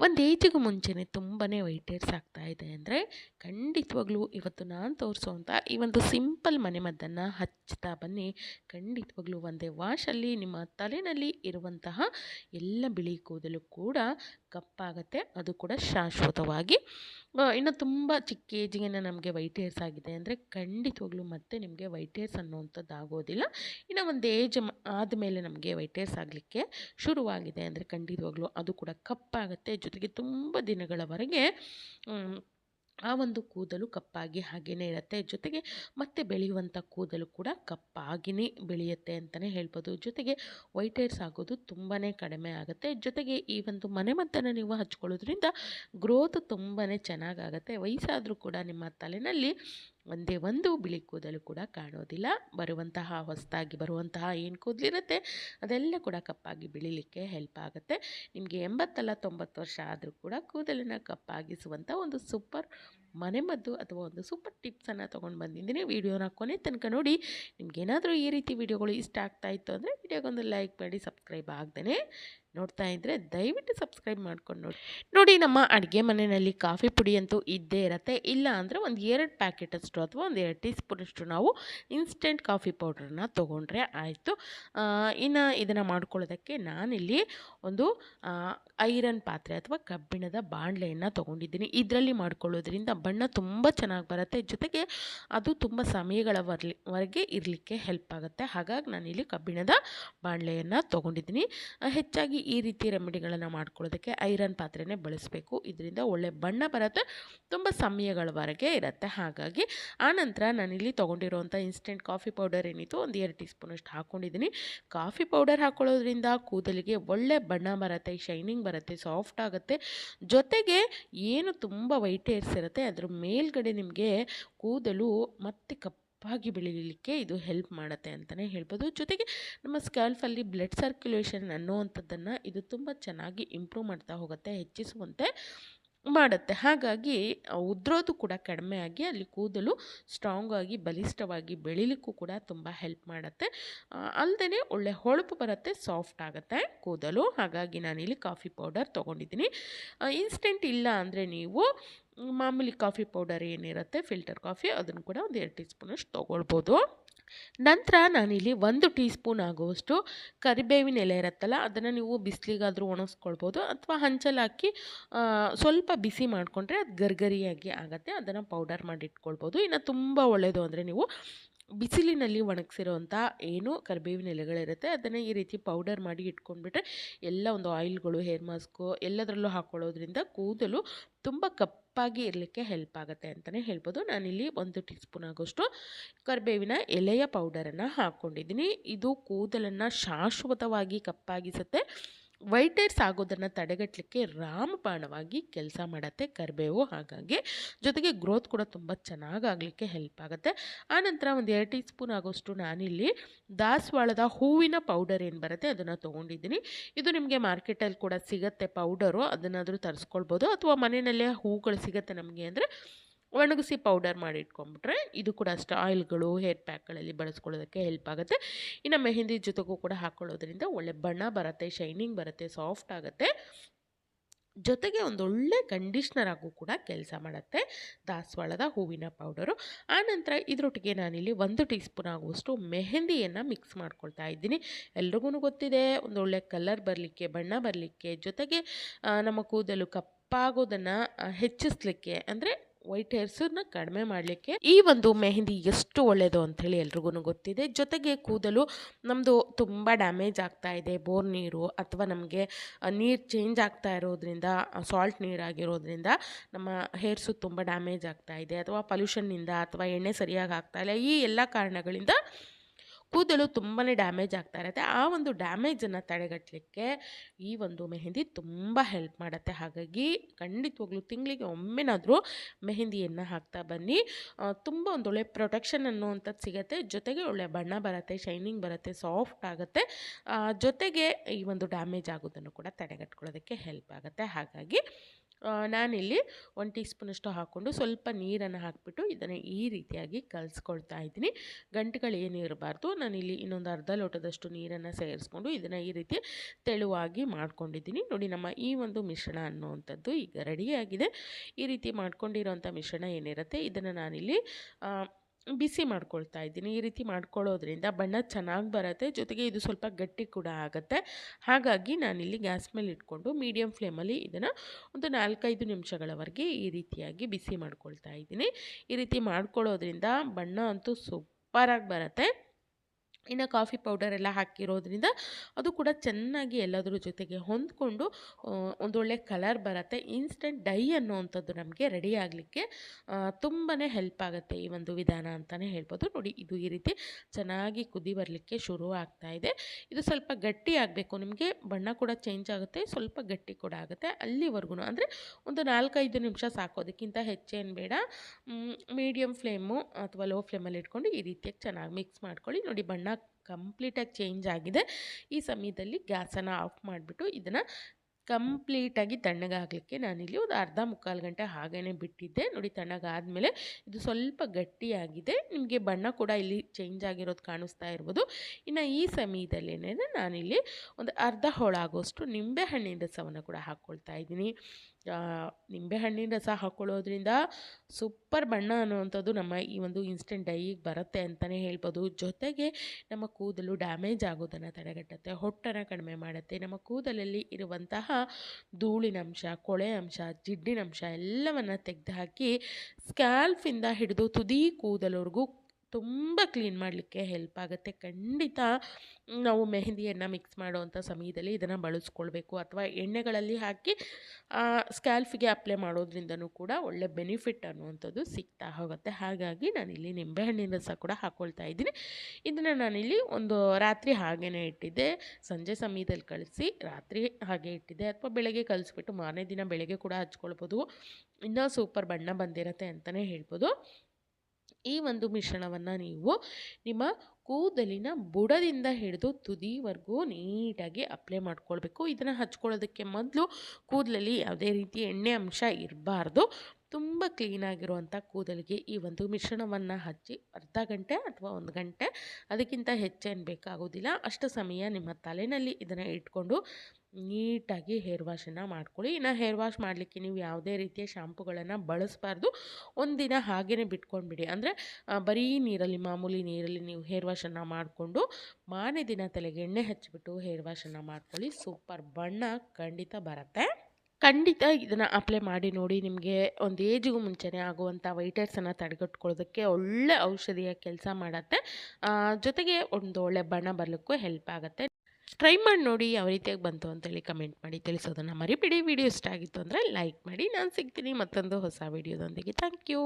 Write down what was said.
ಒಂದು ಏಜಿಗೂ ಮುಂಚೆನೇ ತುಂಬಾ ವೈಟೇರ್ಸ್ ಆಗ್ತಾಯಿದೆ ಆಗ್ತಾ ಇದೆ ಅಂದರೆ ಖಂಡಿತವಾಗ್ಲೂ ಇವತ್ತು ನಾನು ತೋರಿಸೋವಂಥ ಈ ಒಂದು ಸಿಂಪಲ್ ಮನೆಮದ್ದನ್ನು ಹಚ್ತಾ ಬನ್ನಿ. ಖಂಡಿತವಾಗ್ಲೂ ಒಂದೇ ವಾಶಲ್ಲಿ ನಿಮ್ಮ ತಲೆಯಲ್ಲಿ ಇರುವಂತಹ ಎಲ್ಲ ಬಿಳಿ ಕೂದಲು ಕೂಡ ಕಪ್ಪಾಗುತ್ತೆ. ಅದು ಕೂಡ ಶಾಶ್ವತವಾಗಿ. ಇನ್ನು ತುಂಬ ಚಿಕ್ಕ ಏಜಿಗೆ ನಮಗೆ ವೈಟ್ ಏರ್ಸ್ ಆಗಿದೆ ಅಂದರೆ ಖಂಡಿತವಾಗ್ಲೂ ಮತ್ತೆ ನಿಮಗೆ ವೈಟ್ ಹೇರ್ಸ್ ಆಗೋದಿಲ್ಲ ಇನ್ನು ಒಂದು ಏಜ್ ಆದಮೇಲೆ ನಮಗೆ ವೈಟ್ ಏರ್ಸ್ ಆಗಲಿಕ್ಕೆ ಶುರುವಾಗಿದೆ ಅಂದರೆ ಖಂಡಿತವಾಗ್ಲೂ ಅದು ಕೂಡ ಕಪ್ಪಾಗುತ್ತೆ. ಜೊತೆಗೆ ತುಂಬ ದಿನಗಳವರೆಗೆ ಆ ಒಂದು ಕೂದಲು ಕಪ್ಪಾಗಿ ಹಾಗೆಯೇ ಇರುತ್ತೆ. ಜೊತೆಗೆ ಮತ್ತೆ ಬೆಳೆಯುವಂಥ ಕೂದಲು ಕೂಡ ಕಪ್ಪಾಗಿನೇ ಬೆಳೆಯುತ್ತೆ ಅಂತಲೇ ಹೇಳ್ಬೋದು. ಜೊತೆಗೆ ವೈಟ್ ಏರ್ಸ್ ಆಗೋದು ತುಂಬಾ ಕಡಿಮೆ ಆಗುತ್ತೆ. ಜೊತೆಗೆ ಈ ಒಂದು ಮನೆಮದ್ದನ್ನು ನೀವು ಹಚ್ಕೊಳ್ಳೋದ್ರಿಂದ ಗ್ರೋತ್ ತುಂಬಾ ಚೆನ್ನಾಗಾಗತ್ತೆ. ವಯಸ್ಸಾದರೂ ಕೂಡ ನಿಮ್ಮ ತಲೆಯಲ್ಲಿ ಒಂದೇ ಒಂದು ಬಿಳಿ ಕೂದಲು ಕೂಡ ಕಾಣೋದಿಲ್ಲ. ಬರುವಂತಹ ಹೊಸದಾಗಿ ಬರುವಂತಹ ಏನು ಕೂದಲಿರುತ್ತೆ ಅದೆಲ್ಲ ಕೂಡ ಕಪ್ಪಾಗಿ ಬೆಳಿಲಿಕ್ಕೆ ಹೆಲ್ಪ್ ಆಗುತ್ತೆ. ನಿಮಗೆ ಎಂಬತ್ತಲ್ಲ ತೊಂಬತ್ತು ವರ್ಷ ಆದರೂ ಕೂಡ ಕೂದಲನ್ನು ಕಪ್ಪಾಗಿಸುವಂಥ ಒಂದು ಸೂಪರ್ ಮನೆಮದ್ದು ಅಥವಾ ಒಂದು ಸೂಪರ್ ಟಿಪ್ಸನ್ನು ತೊಗೊಂಡು ಬಂದಿದ್ದೀನಿ. ವಿಡಿಯೋನ ಕೊನೆ ತನಕ ನೋಡಿ. ನಿಮಗೇನಾದರೂ ಈ ರೀತಿ ವಿಡಿಯೋಗಳು ಇಷ್ಟ ಆಗ್ತಾ ಇತ್ತು ಅಂದರೆ ವಿಡಿಯೋಗೊಂದು ಲೈಕ್ ಮಾಡಿ ಸಬ್ಸ್ಕ್ರೈಬ್ ಆಗ್ದೇ ನೋಡ್ತಾ ಇದ್ದರೆ ದಯವಿಟ್ಟು ಸಬ್ಸ್ಕ್ರೈಬ್ ಮಾಡ್ಕೊಂಡು ನೋಡಿ. ನೋಡಿ ನಮ್ಮ ಅಡುಗೆ ಮನೆಯಲ್ಲಿ ಕಾಫಿ ಪುಡಿ ಅಂತೂ ಇದ್ದೇ ಇರುತ್ತೆ. ಇಲ್ಲ ಅಂದರೆ ಒಂದು ಎರಡು ಪ್ಯಾಕೆಟಷ್ಟು ಅಥವಾ ಒಂದು ಎರಡು ಟೀ ಸ್ಪೂನಷ್ಟು ನಾವು ಇನ್ಸ್ಟೆಂಟ್ ಕಾಫಿ ಪೌಡ್ರನ್ನ ತೊಗೊಂಡ್ರೆ ಆಯಿತು. ಇನ್ನು ಇದನ್ನು ಮಾಡ್ಕೊಳ್ಳೋದಕ್ಕೆ ನಾನಿಲ್ಲಿ ಒಂದು ಐರನ್ ಪಾತ್ರೆ ಅಥವಾ ಕಬ್ಬಿಣದ ಬಾಣಲೆಯನ್ನು ತೊಗೊಂಡಿದ್ದೀನಿ. ಇದರಲ್ಲಿ ಮಾಡ್ಕೊಳ್ಳೋದ್ರಿಂದ ಬಣ್ಣ ತುಂಬ ಚೆನ್ನಾಗಿ ಬರುತ್ತೆ. ಜೊತೆಗೆ ಅದು ತುಂಬ ಸಮಯಗಳ ವರೆಗೆ ಇರಲಿಕ್ಕೆ ಹೆಲ್ಪ್ ಆಗುತ್ತೆ. ಹಾಗಾಗಿ ನಾನಿಲ್ಲಿ ಕಬ್ಬಿಣದ ಬಾಣಲೆಯನ್ನು ತೊಗೊಂಡಿದ್ದೀನಿ. ಆ, ಹೆಚ್ಚಾಗಿ ಈ ರೀತಿ ರೆಮಿಡಿಗಳನ್ನು ಮಾಡ್ಕೊಳ್ಳೋದಕ್ಕೆ ಐರನ್ ಪಾತ್ರೆನೇ ಬಳಸಬೇಕು. ಇದರಿಂದ ಒಳ್ಳೆ ಬಣ್ಣ ಬರುತ್ತೆ, ತುಂಬ ಸಮಯಗಳವರೆಗೆ ಇರುತ್ತೆ. ಹಾಗಾಗಿ ಆನಂತರ ನಾನಿಲ್ಲಿ ತೊಗೊಂಡಿರುವಂಥ ಇನ್ಸ್ಟೆಂಟ್ ಕಾಫಿ ಪೌಡರ್ ಏನಿತ್ತು ಒಂದು ಎರಡು ಟೀ ಸ್ಪೂನಷ್ಟು ಹಾಕ್ಕೊಂಡಿದ್ದೀನಿ ಕಾಫಿ ಪೌಡರ್ ಹಾಕ್ಕೊಳ್ಳೋದ್ರಿಂದ ಕೂದಲಿಗೆ ಒಳ್ಳೆ ಬಣ್ಣ ಬರುತ್ತೆ, ಶೈನಿಂಗ್ ಬರುತ್ತೆ, ಸಾಫ್ಟ್ ಆಗುತ್ತೆ. ಜೊತೆಗೆ ಏನು ತುಂಬ ವೈಟ್ ಏರ್ಸ್ ಇರುತ್ತೆ, ಅದ್ರ ಮೇಲ್ಗಡೆ ನಿಮಗೆ ಕೂದಲು ಮತ್ತೆ ಕಪ್ಪಾಗಿ ಬೆಳೀಲಿಕ್ಕೆ ಇದು ಹೆಲ್ಪ್ ಮಾಡುತ್ತೆ ಅಂತಲೇ ಹೇಳ್ಬೋದು. ಜೊತೆಗೆ ನಮ್ಮ ಸ್ಕ್ಯಾಲ್ಫಲ್ಲಿ ಬ್ಲಡ್ ಸರ್ಕ್ಯುಲೇಷನ್ ಅನ್ನುವಂಥದ್ದನ್ನು ಇದು ತುಂಬ ಚೆನ್ನಾಗಿ ಇಂಪ್ರೂವ್ ಮಾಡ್ತಾ ಹೋಗುತ್ತೆ, ಹೆಚ್ಚಿಸುವಂತೆ. ಮಾಡುತ್ತೆ. ಹಾಗಾಗಿ ಉದ್ರೋದು ಕೂಡ ಕಡಿಮೆ ಆಗಿ ಅಲ್ಲಿ ಕೂದಲು ಸ್ಟ್ರಾಂಗ್ ಆಗಿ, ಬಲಿಷ್ಠವಾಗಿ ಬೆಳಿಲಿಕ್ಕೂ ಕೂಡ ತುಂಬ ಹೆಲ್ಪ್ ಮಾಡುತ್ತೆ. ಅಲ್ಲದೆ ಒಳ್ಳೆ ಹೊಳಪು ಬರುತ್ತೆ ಸಾಫ್ಟ್ ಆಗುತ್ತೆ ಕೂದಲು. ಹಾಗಾಗಿ ನಾನಿಲ್ಲಿ ಕಾಫಿ ಪೌಡರ್ ತೊಗೊಂಡಿದ್ದೀನಿ. ಇನ್ಸ್ಟೆಂಟ್ ಇಲ್ಲ ಅಂದರೆ ನೀವು ಮಾಮೂಲಿ ಕಾಫಿ ಪೌಡರ್ ಏನಿರುತ್ತೆ ಫಿಲ್ಟರ್ ಕಾಫಿ ಅದನ್ನು ಕೂಡ ಒಂದು ಎರಡು ಟೀ ಸ್ಪೂನಷ್ಟು ತೊಗೊಳ್ಬೋದು. ನಂತರ ನಾನಿಲ್ಲಿ ಒಂದು ಟೀ ಸ್ಪೂನ್ ಆಗುವಷ್ಟು ಕರಿಬೇವಿನ ಎಲೆ ಇರುತ್ತಲ್ಲ, ಅದನ್ನು ನೀವು ಬಿಸಿಲಿಗಾದರೂ ಒಣಗಿಸ್ಕೊಳ್ಬೋದು ಅಥವಾ ಹಂಚಲ್ಲಿ ಹಾಕಿ ಸ್ವಲ್ಪ ಬಿಸಿ ಮಾಡಿಕೊಂಡ್ರೆ ಅದು ಗರ್ಗರಿಯಾಗಿ ಆಗುತ್ತೆ, ಅದನ್ನು ಪೌಡರ್ ಮಾಡಿ ಇಟ್ಕೊಳ್ಬೋದು. ಇನ್ನು ತುಂಬ ಒಳ್ಳೆಯದು ಅಂದರೆ ನೀವು ಬಿಸಿಲಿನಲ್ಲಿ ಒಣಗಿಸಿರೋಂಥ ಏನು ಕರಿಬೇವಿನ ಎಲೆಗಳಿರುತ್ತೆ ಅದನ್ನು ಈ ರೀತಿ ಪೌಡರ್ ಮಾಡಿ ಇಟ್ಕೊಂಡ್ಬಿಟ್ರೆ ಎಲ್ಲ ಒಂದು ಆಯಿಲ್ಗಳು ಹೇರ್ ಮಾಸ್ಕು ಎಲ್ಲದರಲ್ಲೂ ಹಾಕ್ಕೊಳ್ಳೋದ್ರಿಂದ ಕೂದಲು ತುಂಬ ಕಪ್ಪಾಗಿ ಇರಲಿಕ್ಕೆ ಹೆಲ್ಪ್ ಆಗುತ್ತೆ ಅಂತಲೇ ಹೇಳ್ಬೋದು. ನಾನಿಲ್ಲಿ ಒಂದು ಟೀ ಸ್ಪೂನ್ ಆಗೋಷ್ಟು ಕರಿಬೇವಿನ ಎಲೆಯ ಪೌಡರನ್ನು ಹಾಕ್ಕೊಂಡಿದ್ದೀನಿ ಇದು ಕೂದಲನ್ನು ಶಾಶ್ವತವಾಗಿ ಕಪ್ಪಾಗಿಸುತ್ತೆ. ವೈಟ್ ಏರ್ಸ್ ಆಗೋದನ್ನು ತಡೆಗಟ್ಟಲಿಕ್ಕೆ ರಾಮಬಾಣವಾಗಿ ಕೆಲಸ ಮಾಡುತ್ತೆ ಕರಿಬೇವು. ಹಾಗಾಗಿ ಜೊತೆಗೆ ಗ್ರೋತ್ ಕೂಡ ತುಂಬ ಚೆನ್ನಾಗಾಗಲಿಕ್ಕೆ ಹೆಲ್ಪ್ ಆಗುತ್ತೆ. ಆನಂತರ ಒಂದು ಎರಡು ಟೀ ಸ್ಪೂನ್ ಆಗೋಷ್ಟು ನಾನಿಲ್ಲಿ ದಾಸವಾಳದ ಹೂವಿನ ಪೌಡರ್ ಏನು ಬರುತ್ತೆ ಅದನ್ನು ತೊಗೊಂಡಿದ್ದೀನಿ. ಇದು ನಿಮಗೆ ಮಾರ್ಕೆಟಲ್ಲಿ ಕೂಡ ಸಿಗುತ್ತೆ ಪೌಡರು ಅದನ್ನಾದರೂ ತರಿಸ್ಕೊಳ್ಬೋದು. ಅಥವಾ ಮನೆಯಲ್ಲೇ ಹೂಗಳು ಸಿಗುತ್ತೆ ನಮಗೆ ಅಂದರೆ ಒಣಗಿಸಿ ಪೌಡರ್ ಮಾಡಿ ಇಟ್ಕೊಂಡ್ಬಿಟ್ರೆ ಇದು ಕೂಡ ಅಷ್ಟು. ಆಯಿಲ್ಗಳು ಹೇರ್ ಪ್ಯಾಕ್ಗಳಲ್ಲಿ ಬಳಸ್ಕೊಳ್ಳೋದಕ್ಕೆ ಹೆಲ್ಪ್ ಆಗುತ್ತೆ. ಇನ್ನು ಮೆಹಂದಿ ಜೊತೆಗೂ ಕೂಡ ಹಾಕ್ಕೊಳ್ಳೋದ್ರಿಂದ ಒಳ್ಳೆ ಬಣ್ಣ ಬರುತ್ತೆ ಶೈನಿಂಗ್ ಬರುತ್ತೆ ಸಾಫ್ಟ್ ಆಗುತ್ತೆ. ಜೊತೆಗೆ ಒಂದು ಒಳ್ಳೆ ಕಂಡೀಷ್ನರ್ ಆಗೂ ಕೂಡ ಕೆಲಸ ಮಾಡುತ್ತೆ. ದಾಸವಾಳದ ಹೂವಿನ ಪೌಡರು ಆನಂತರ ಇದರೊಟ್ಟಿಗೆ ನಾನಿಲ್ಲಿ ಒಂದು ಟೀ ಸ್ಪೂನ್ ಆಗುವಷ್ಟು ಮೆಹಂದಿಯನ್ನು ಮಿಕ್ಸ್ ಮಾಡ್ಕೊಳ್ತಾ ಇದ್ದೀನಿ. ಎಲ್ರಿಗೂ ಗೊತ್ತಿದೆ, ಒಂದು ಒಳ್ಳೆ ಕಲರ್ ಬರಲಿಕ್ಕೆ, ಬಣ್ಣ ಬರಲಿಕ್ಕೆ, ಜೊತೆಗೆ ನಮ್ಮ ಕೂದಲು ಕಪ್ಪಾಗೋದನ್ನು ಹೆಚ್ಚಿಸ್ಲಿಕ್ಕೆ, ಅಂದರೆ ವೈಟ್ ಹೇರ್ಸನ್ನ ಕಡಿಮೆ ಮಾಡಲಿಕ್ಕೆ ಈ ಒಂದು ಮೆಹಂದಿ ಎಷ್ಟು ಒಳ್ಳೆಯದು ಅಂಥೇಳಿ ಎಲ್ರಿಗೂ ಗೊತ್ತಿದೆ. ಜೊತೆಗೆ ಕೂದಲು ನಮ್ಮದು ತುಂಬ ಡ್ಯಾಮೇಜ್ ಆಗ್ತಾ ಇದೆ ಬೋರ್ ನೀರು ಅಥವಾ ನಮಗೆ ನೀರು ಚೇಂಜ್ ಆಗ್ತಾ ಇರೋದ್ರಿಂದ ಸಾಲ್ಟ್ ನೀರಾಗಿರೋದ್ರಿಂದ ನಮ್ಮ ಹೇರ್ಸು ತುಂಬ ಡ್ಯಾಮೇಜ್ ಆಗ್ತಾ ಇದೆ. ಅಥವಾ ಪೊಲ್ಯೂಷನ್ನಿಂದ ಅಥವಾ ಎಣ್ಣೆ ಸರಿಯಾಗಿ ಆಗ್ತಾ ಇಲ್ಲ. ಈ ಎಲ್ಲ ಕಾರಣಗಳಿಂದ ಕೂದಲು ತುಂಬಾ ಡ್ಯಾಮೇಜ್ ಆಗ್ತಾ ಇರುತ್ತೆ. ಆ ಒಂದು ಡ್ಯಾಮೇಜನ್ನು ತಡೆಗಟ್ಟಲಿಕ್ಕೆ ಈ ಒಂದು ಮೆಹಂದಿ ತುಂಬ ಹೆಲ್ಪ್ ಮಾಡುತ್ತೆ. ಹಾಗಾಗಿ ಖಂಡಿತವಾಗ್ಲೂ ತಿಂಗಳಿಗೆ ಒಮ್ಮೆನಾದರೂ ಮೆಹಂದಿಯನ್ನು ಹಾಕ್ತಾ ಬನ್ನಿ. ತುಂಬ ಒಂದೊಳ್ಳೆ ಪ್ರೊಟೆಕ್ಷನ್ ಅನ್ನುವಂಥದ್ದು ಸಿಗುತ್ತೆ. ಜೊತೆಗೆ ಒಳ್ಳೆ ಬಣ್ಣ ಬರುತ್ತೆ, ಶೈನಿಂಗ್ ಬರುತ್ತೆ, ಸಾಫ್ಟ್ ಆಗುತ್ತೆ. ಜೊತೆಗೆ ಈ ಒಂದು ಡ್ಯಾಮೇಜ್ ಆಗೋದನ್ನು ಕೂಡ ತಡೆಗಟ್ಕೊಳ್ಳೋದಕ್ಕೆ ಹೆಲ್ಪ್ ಆಗುತ್ತೆ. ಹಾಗಾಗಿ ನಾನಿಲ್ಲಿ ಒಂದು ಟೀ ಸ್ಪೂನಷ್ಟು ಹಾಕ್ಕೊಂಡು ಸ್ವಲ್ಪ ನೀರನ್ನು ಹಾಕಿಬಿಟ್ಟು ಇದನ್ನು ಈ ರೀತಿಯಾಗಿ ಕಲಿಸ್ಕೊಳ್ತಾ ಇದ್ದೀನಿ. ಗಂಟುಗಳೇನು ಇರಬಾರ್ದು. ನಾನಿಲ್ಲಿ ಇನ್ನೊಂದು ಅರ್ಧ ಲೋಟದಷ್ಟು ನೀರನ್ನು ಸೇರಿಸ್ಕೊಂಡು ಇದನ್ನು ಈ ರೀತಿ ತೆಳುವಾಗಿ ಮಾಡ್ಕೊಂಡಿದ್ದೀನಿ. ನೋಡಿ, ನಮ್ಮ ಈ ಒಂದು ಮಿಶ್ರಣ ಅನ್ನುವಂಥದ್ದು ಈಗ ರೆಡಿಯಾಗಿದೆ. ಈ ರೀತಿ ಮಾಡ್ಕೊಂಡಿರೋಂಥ ಮಿಶ್ರಣ ಏನಿರುತ್ತೆ, ಇದನ್ನು ನಾನಿಲ್ಲಿ ಬಿಸಿ ಮಾಡ್ಕೊಳ್ತಾ ಇದ್ದೀನಿ. ಈ ರೀತಿ ಮಾಡ್ಕೊಳ್ಳೋದ್ರಿಂದ ಬಣ್ಣ ಚೆನ್ನಾಗಿ ಬರುತ್ತೆ. ಜೊತೆಗೆ ಇದು ಸ್ವಲ್ಪ ಗಟ್ಟಿ ಕೂಡ ಆಗುತ್ತೆ. ಹಾಗಾಗಿ ನಾನಿಲ್ಲಿ ಗ್ಯಾಸ್ ಮೇಲೆ ಇಟ್ಕೊಂಡು ಮೀಡಿಯಮ್ ಫ್ಲೇಮಲ್ಲಿ ಇದನ್ನು ಒಂದು ನಾಲ್ಕೈದು ನಿಮಿಷಗಳವರೆಗೆ ಈ ರೀತಿಯಾಗಿ ಬಿಸಿ ಮಾಡ್ಕೊಳ್ತಾ ಇದ್ದೀನಿ. ಈ ರೀತಿ ಮಾಡ್ಕೊಳ್ಳೋದ್ರಿಂದ ಬಣ್ಣ ಅಂತೂ ಸೂಪರಾಗಿ ಬರುತ್ತೆ. ಇನ್ನು ಕಾಫಿ ಪೌಡರ್ ಎಲ್ಲ ಹಾಕಿರೋದ್ರಿಂದ ಅದು ಕೂಡ ಚೆನ್ನಾಗಿ ಎಲ್ಲದರ ಜೊತೆಗೆ ಹೊಂದ್ಕೊಂಡು ಒಂದೊಳ್ಳೆ ಕಲರ್ ಬರುತ್ತೆ. ಇನ್ಸ್ಟೆಂಟ್ ಡೈ ಅನ್ನುವಂಥದ್ದು ನಮಗೆ ರೆಡಿ ಆಗಲಿಕ್ಕೆ ತುಂಬಾ ಹೆಲ್ಪ್ ಆಗುತ್ತೆ ಈ ಒಂದು ವಿಧಾನ ಅಂತಲೇ ಹೇಳ್ಬೋದು. ನೋಡಿ, ಇದು ಈ ರೀತಿ ಚೆನ್ನಾಗಿ ಕುದಿ ಬರಲಿಕ್ಕೆ ಶುರು ಆಗ್ತಾ ಇದೆ. ಇದು ಸ್ವಲ್ಪ ಗಟ್ಟಿ ಆಗಬೇಕು. ನಿಮಗೆ ಬಣ್ಣ ಕೂಡ ಚೇಂಜ್ ಆಗುತ್ತೆ, ಸ್ವಲ್ಪ ಗಟ್ಟಿ ಕೂಡ ಆಗುತ್ತೆ. ಅಲ್ಲಿವರೆಗೂ ಅಂದರೆ ಒಂದು ನಾಲ್ಕೈದು ನಿಮಿಷ ಸಾಕೋದಕ್ಕಿಂತ ಹೆಚ್ಚೇನು ಬೇಡ. ಮೀಡಿಯಮ್ ಫ್ಲೇಮು ಅಥವಾ ಲೋ ಫ್ಲೇಮಲ್ಲಿ ಇಟ್ಕೊಂಡು ಈ ರೀತಿಯಾಗಿ ಚೆನ್ನಾಗಿ ಮಿಕ್ಸ್ ಮಾಡ್ಕೊಳ್ಳಿ. ನೋಡಿ, ಬಣ್ಣ ಕಂಪ್ಲೀಟಾಗಿ ಚೇಂಜ್ ಆಗಿದೆ. ಈ ಸಮಯದಲ್ಲಿ ಗ್ಯಾಸನ್ನು ಆಫ್ ಮಾಡಿಬಿಟ್ಟು ಇದನ್ನು ಕಂಪ್ಲೀಟಾಗಿ ತಣ್ಣಗಾಗಲಿಕ್ಕೆ ನಾನಿಲ್ಲಿ ಒಂದು ಅರ್ಧ ಮುಕ್ಕಾಲು ಗಂಟೆ ಹಾಗೇ ಬಿಟ್ಟಿದ್ದೆ. ನೋಡಿ, ತಣ್ಣಗಾದಮೇಲೆ ಇದು ಸ್ವಲ್ಪ ಗಟ್ಟಿಯಾಗಿದೆ. ನಿಮಗೆ ಬಣ್ಣ ಕೂಡ ಇಲ್ಲಿ ಚೇಂಜ್ ಆಗಿರೋದು ಕಾಣಿಸ್ತಾ ಇರ್ಬೋದು. ಇನ್ನು ಈ ಸಮಯದಲ್ಲೇನೆ ನಾನಿಲ್ಲಿ ಒಂದು ಅರ್ಧ ಹೋಳಾಗೋಷ್ಟು ನಿಂಬೆಹಣ್ಣಿನ ರಸವನ್ನು ಕೂಡ ಹಾಕ್ಕೊಳ್ತಾ ಇದ್ದೀನಿ. ನಿಂಬೆಹಣ್ಣಿನ ರಸ ಹಾಕ್ಕೊಳ್ಳೋದ್ರಿಂದ ಸೂಪರ್ ಬಣ್ಣ ಅನ್ನುವಂಥದ್ದು ನಮ್ಮ ಈ ಒಂದು ಇನ್ಸ್ಟೆಂಟ್ ಡೈಗೆ ಬರುತ್ತೆ ಅಂತಲೇ ಹೇಳ್ಬೋದು. ಜೊತೆಗೆ ನಮ್ಮ ಕೂದಲು ಡ್ಯಾಮೇಜ್ ಆಗೋದನ್ನು ತಡೆಗಟ್ಟುತ್ತೆ, ಹೊಟ್ಟನ್ನು ಕಡಿಮೆ ಮಾಡುತ್ತೆ. ನಮ್ಮ ಕೂದಲಲ್ಲಿ ಇರುವಂತಹ ಧೂಳಿನಂಶ ಕೊಳೆ ಅಂಶ ಜಿಡ್ಡಿನಂಶ ಎಲ್ಲವನ್ನು ತೆಗೆದುಹಾಕಿ ಸ್ಕ್ಯಾಲ್ಫಿಂದ ಹಿಡಿದು ತುದಿ ಕೂದಲವರೆಗೂ ತುಂಬ ಕ್ಲೀನ್ ಮಾಡಲಿಕ್ಕೆ ಹೆಲ್ಪ್ ಆಗುತ್ತೆ. ಖಂಡಿತ ನಾವು ಮೆಹಂದಿಯನ್ನು ಮಿಕ್ಸ್ ಮಾಡುವಂಥ ಸಮಯದಲ್ಲಿ ಇದನ್ನು ಬಳಸ್ಕೊಳ್ಬೇಕು. ಅಥವಾ ಎಣ್ಣೆಗಳಲ್ಲಿ ಹಾಕಿ ಸ್ಕ್ಯಾಲ್ಫಿಗೆ ಅಪ್ಲೈ ಮಾಡೋದ್ರಿಂದನೂ ಕೂಡ ಒಳ್ಳೆ ಬೆನಿಫಿಟ್ ಅನ್ನುವಂಥದ್ದು ಸಿಗ್ತಾ ಹೋಗುತ್ತೆ. ಹಾಗಾಗಿ ನಾನಿಲ್ಲಿ ನಿಂಬೆಹಣ್ಣಿನ ರಸ ಕೂಡ ಹಾಕ್ಕೊಳ್ತಾ ಇದ್ದೀನಿ. ಇದನ್ನು ನಾನಿಲ್ಲಿ ಒಂದು ರಾತ್ರಿ ಹಾಗೇ ಇಟ್ಟಿದ್ದೆ. ಸಂಜೆ ಸಮಯದಲ್ಲಿ ಕಳಿಸಿ ರಾತ್ರಿ ಹಾಗೆ ಇಟ್ಟಿದ್ದೆ. ಅಥವಾ ಬೆಳಗ್ಗೆ ಕಲಿಸ್ಬಿಟ್ಟು ಮಾರನೇ ದಿನ ಬೆಳಗ್ಗೆ ಕೂಡ ಹಚ್ಕೊಳ್ಬೋದು. ಇನ್ನೂ ಸೂಪರ್ ಬಣ್ಣ ಬಂದಿರತ್ತೆ ಅಂತಲೇ ಹೇಳ್ಬೋದು. ಈ ಒಂದು ಮಿಶ್ರಣವನ್ನು ನೀವು ನಿಮ್ಮ ಕೂದಲಿನ ಬುಡದಿಂದ ಹಿಡಿದು ತುದಿವರೆಗೂ ನೀಟಾಗಿ ಅಪ್ಲೈ ಮಾಡ್ಕೊಳ್ಬೇಕು. ಇದನ್ನು ಹಚ್ಕೊಳ್ಳೋದಕ್ಕೆ ಮೊದಲು ಕೂದಲಲ್ಲಿ ಯಾವುದೇ ರೀತಿ ಎಣ್ಣೆ ಅಂಶ ಇರಬಾರ್ದು. ತುಂಬ ಕ್ಲೀನಾಗಿರುವಂಥ ಕೂದಲಿಗೆ ಈ ಒಂದು ಮಿಶ್ರಣವನ್ನು ಹಚ್ಚಿ ಅರ್ಧ ಗಂಟೆ ಅಥವಾ ಒಂದು ಗಂಟೆ ಅದಕ್ಕಿಂತ ಹೆಚ್ಚೇನು ಬೇಕಾಗೋದಿಲ್ಲ. ಅಷ್ಟು ಸಮಯ ನಿಮ್ಮ ತಲೆಯಲ್ಲಿ ಇದನ್ನು ಇಟ್ಕೊಂಡು ನೀಟಾಗಿ ಹೇರ್ ವಾಶನ್ನು ಮಾಡ್ಕೊಳ್ಳಿ. ಇನ್ನು ಹೇರ್ ವಾಶ್ ಮಾಡಲಿಕ್ಕೆ ನೀವು ಯಾವುದೇ ರೀತಿಯ ಶಾಂಪುಗಳನ್ನು ಬಳಸಬಾರ್ದು. ಒಂದಿನ ಹಾಗೇ ಬಿಟ್ಕೊಂಡ್ಬಿಡಿ. ಅಂದರೆ ಬರೀ ನೀರಲ್ಲಿ, ಮಾಮೂಲಿ ನೀರಲ್ಲಿ ನೀವು ಹೇರ್ ವಾಶನ್ನು ಮಾಡಿಕೊಂಡು ಮಾನೆ ದಿನ ತಲೆಗೆ ಎಣ್ಣೆ ಹಚ್ಚಿಬಿಟ್ಟು ಹೇರ್ ವಾಶನ್ನು ಮಾಡ್ಕೊಳ್ಳಿ. ಸೂಪರ್ ಬಣ್ಣ ಖಂಡಿತ ಬರುತ್ತೆ. ಖಂಡಿತ ಇದನ್ನು ಅಪ್ಲೈ ಮಾಡಿ ನೋಡಿ. ನಿಮಗೆ ಒಂದು ಏಜಿಗೂ ಮುಂಚೆನೇ ಆಗುವಂಥ ವೈಟರ್ಸನ್ನು ತಡೆಗಟ್ಕೊಳ್ಳೋದಕ್ಕೆ ಒಳ್ಳೆ ಔಷಧಿಯ ಕೆಲಸ ಮಾಡುತ್ತೆ. ಜೊತೆಗೆ ಒಂದು ಒಳ್ಳೆ ಬಣ್ಣ ಬರಲಿಕ್ಕೂ ಹೆಲ್ಪ್ ಆಗುತ್ತೆ. ಟ್ರೈ ಮಾಡಿ ನೋಡಿ ಯಾವ ರೀತಿಯಾಗಿ ಬಂತು ಅಂತೇಳಿ ಕಮೆಂಟ್ ಮಾಡಿ ತಿಳಿಸೋದನ್ನು ಮರಿಬೇಡಿ. ವಿಡಿಯೋ ಇಷ್ಟ ಆಗಿತ್ತು ಅಂದರೆ ಲೈಕ್ ಮಾಡಿ. ನಾನು ಸಿಗ್ತೀನಿ ಮತ್ತೊಂದು ಹೊಸ ವಿಡಿಯೋದೊಂದಿಗೆ ಥ್ಯಾಂಕ್ ಯು